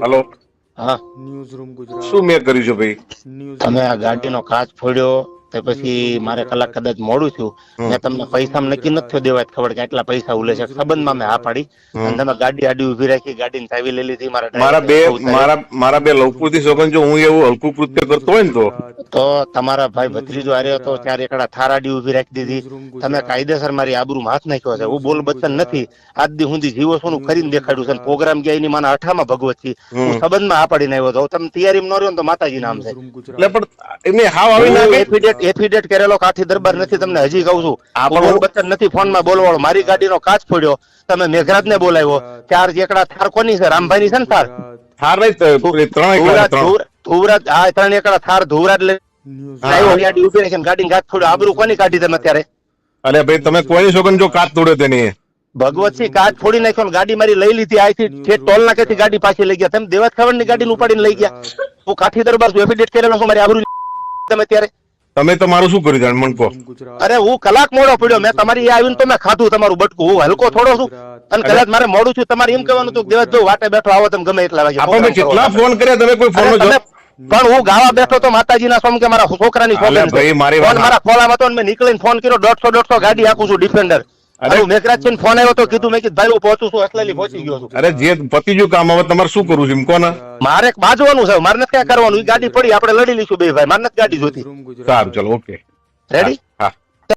Hello. હા. News room Gujarat. શું મેં કર્યું છે ભાઈ? ન્યૂઝ તમે આ ગાડીનો કાચ ફોડ્યો. તે પછી મારે કલાક કદાચ મોડું છું મેં તમને પૈસા નક્કી નથી થયો દેવાય ખબર કે આટલા પૈસા ઉલે છે. સંબંધમાં મેં હા પાડી. અને તમે ગાડી આડી ઊભી રાખી ગાડીની ચાવી લઈ લીધી મારા મારા બે મારા મારા બે લવકૃતિ સોગન જો હું એવું હલકું કૃત્ય કરતો હોય ને તો. તો તમારા ભાઈ ભત્રીજો હાર્યો હતો ત્યારે એકડા થાર આડી ઊભી રાખી દીધી. તમે કાયદેસર મારી આબરૂ હાથ નાખ્યો છે. હું બોલ બચ્ચન નથી. આજ દી સુધી જીવો છું કરીને દેખાડ્યું છે પ્રોગ્રામ ગયા એની માના અઠામાં ભગવત છે હું સંબંધમાં આ પાડીને આવ્યો હતો તમે તૈયારી ન રહ્યો ને તો માતાજી નામ છે એટલે પણ એમને હાવ આવી ના એફિડેટ કરેલો કાઠી દરબાર નથી તમને હજી કહું છું. આ હું પણ બોલ બચ્ચન નથી ફોનમાં બોલવાળો મારી ગાડીનો કાચ ફોડ્યો. તમે મેઘરાજ ને બોલાવ્યો ચાર એકડા થાર કોની છે? રામભાઈ ની છે ને થાર? ત્રણ ધુવરાજ હા ત્રણ એકડા થાર ધુવરાજ લે ગાડી ઊભી રાખીને ગાડી કાચ ફોડ્યો. આબરૂ કોની કાઢી તમે અત્યારે? અરે ભાઈ તમે કોઈની સોગન જો કાચ તોડ્યો તેની. ભગવતસિંહ કાચ ફોડી નાખ્યો ગાડી મારી લઈ લીધી. આથી ટોલ ટોલ નાકેથી ગાડી પાછી લઈ ગયા. તમે દેવાત ખબરની ગાડી ઉપાડીને લઈ ગયા. હું. કાઠી દરબાર છું. એફિડેટ કરેલો છું. મારી આબરૂ તમે અત્યારે? તમે તો મારું શું કર્યું જાણ? મન કહો. અરે હું કલાક મોડો પડ્યો. મેં તમારી આવીને તો મેં ખાધું તમારું બટકું. હું હલકો થોડો છું. અને કદાચ મારે મોડું છું તમારે એમ કહેવાનું હતું દેવાત જો વાટે બેઠો આવો તમે ગમે એટલા વાગે આપણે કેટલા ફોન કર્યા? તમે કોઈ ફોન અરે પણ હું ગાવા બેઠો તો માતાજી ના સ્વામી કે મારા છોકરાની ફોન મારા ખોલામાં હતો મેં નીકળીને ફોન કર્યો. દોઢસો દોઢસો ગાડી આખું છું ડિફેન્ડર અરે. મેઘરાજ છે ફોન આવ્યો તો કીધું મેં કીધું ભાઈ હું પહોંચું છું અસલેલી પહોંચી ગયો છું. અરે જે પતિજુ કામ હવે તમારે શું કરવું છે? કોને? મારે બાજવાનું છે મારે નથી ક્યાં કરવાનું. ગાડી પડી આપણે લડી લઈશું બે ભાઈ. મારે નથી ગાડી જોતી સારું ચલો ઓકે રેડી હા.